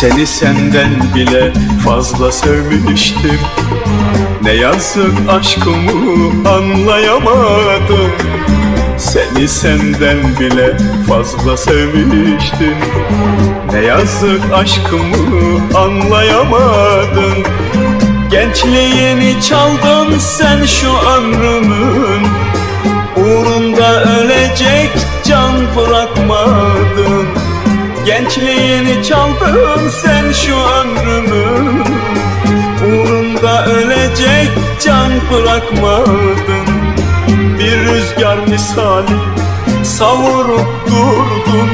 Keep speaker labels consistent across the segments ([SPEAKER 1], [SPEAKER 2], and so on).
[SPEAKER 1] Seni senden bile fazla sevmiştim. Ne yazık aşkımı anlayamadım. Seni senden bile fazla sevmiştim. Ne yazık aşkımı anlayamadın Gençliğini çaldın sen şu ömrümün. Uğrunda ölecek can bırakmadın Gençliğini çaldın sen şu ömrümün Uğrunda ölecek can bırakmadın. Bir rüzgar misali savurup durdun.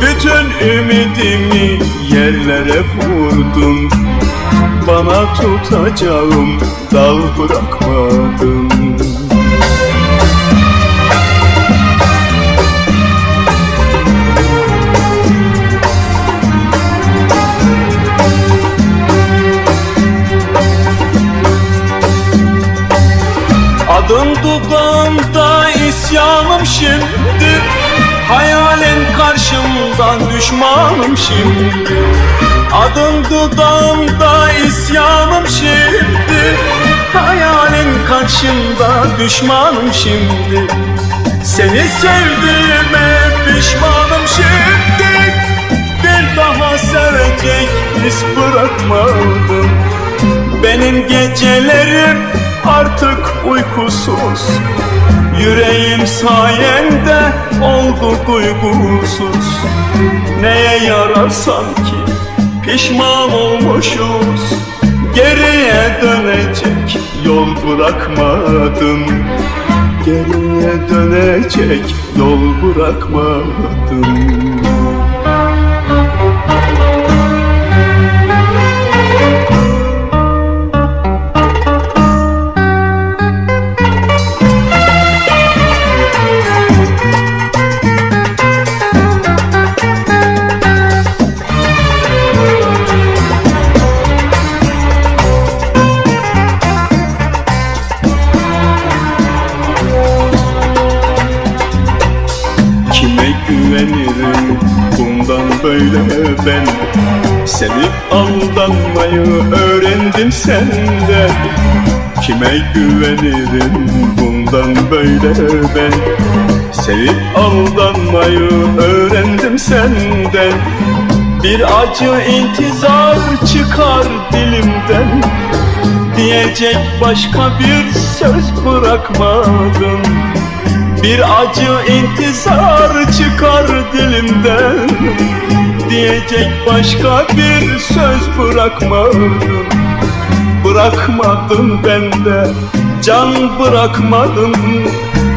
[SPEAKER 1] Bütün ümidimi yerlere vurdun. Bana tutacağım dal bırakmadın Adın dudağımda isyanım şimdi. Hayalin karşımda düşmanım şimdi. Adın dudağımda isyanım şimdi. Hayalin karşımda düşmanım şimdi. Seni sevdiğime pişmanım şimdi. Bir daha sevecek his bırakmadım. Benim gecelerim artık uykusuz. Yüreğim sayende oldu duygusuz Neye yarar sanki? Pişman olmuşuz. Geriye dönecek yol bırakmadın. Geriye dönecek yol bırakmadın ben. Seni aldanmayı öğrendim senden Kime güvenirim bundan böyle ben? Sevip aldanmayı öğrendim senden Bir acı intizar çıkar dilimden. Diyecek başka bir söz bırakmadım bir acı intizar çıkar dilimden Diyecek başka bir söz bırakmadım. Bırakmadın bende can bırakmadın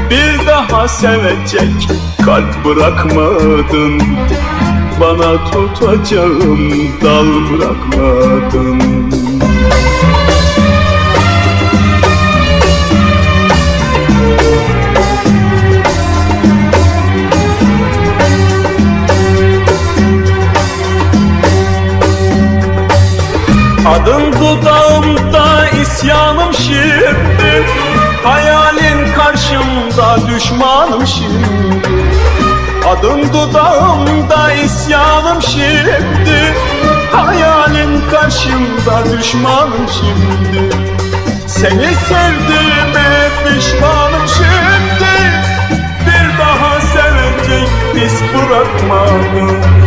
[SPEAKER 1] Bir daha sevecek kalp bırakmadın Bana tutacağım dal bırakmadın Adın dudağımda isyanım şimdi. Hayalin karşımda düşmanım şimdi. Adın dudağımda isyanım şimdi. Hayalin karşımda düşmanım şimdi. Seni sevdiğime pişmanım şimdi. Bir daha sevecek biz bırakmadım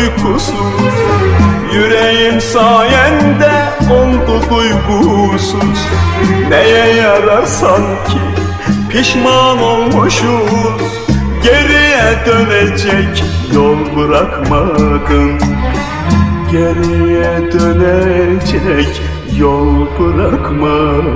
[SPEAKER 1] uykusuz. Yüreğim sayende oldu duygusuz Neye yarar sanki? Pişman olmuşuz. Geriye dönecek yol bırakmadın. Geriye dönecek yol bırakmadın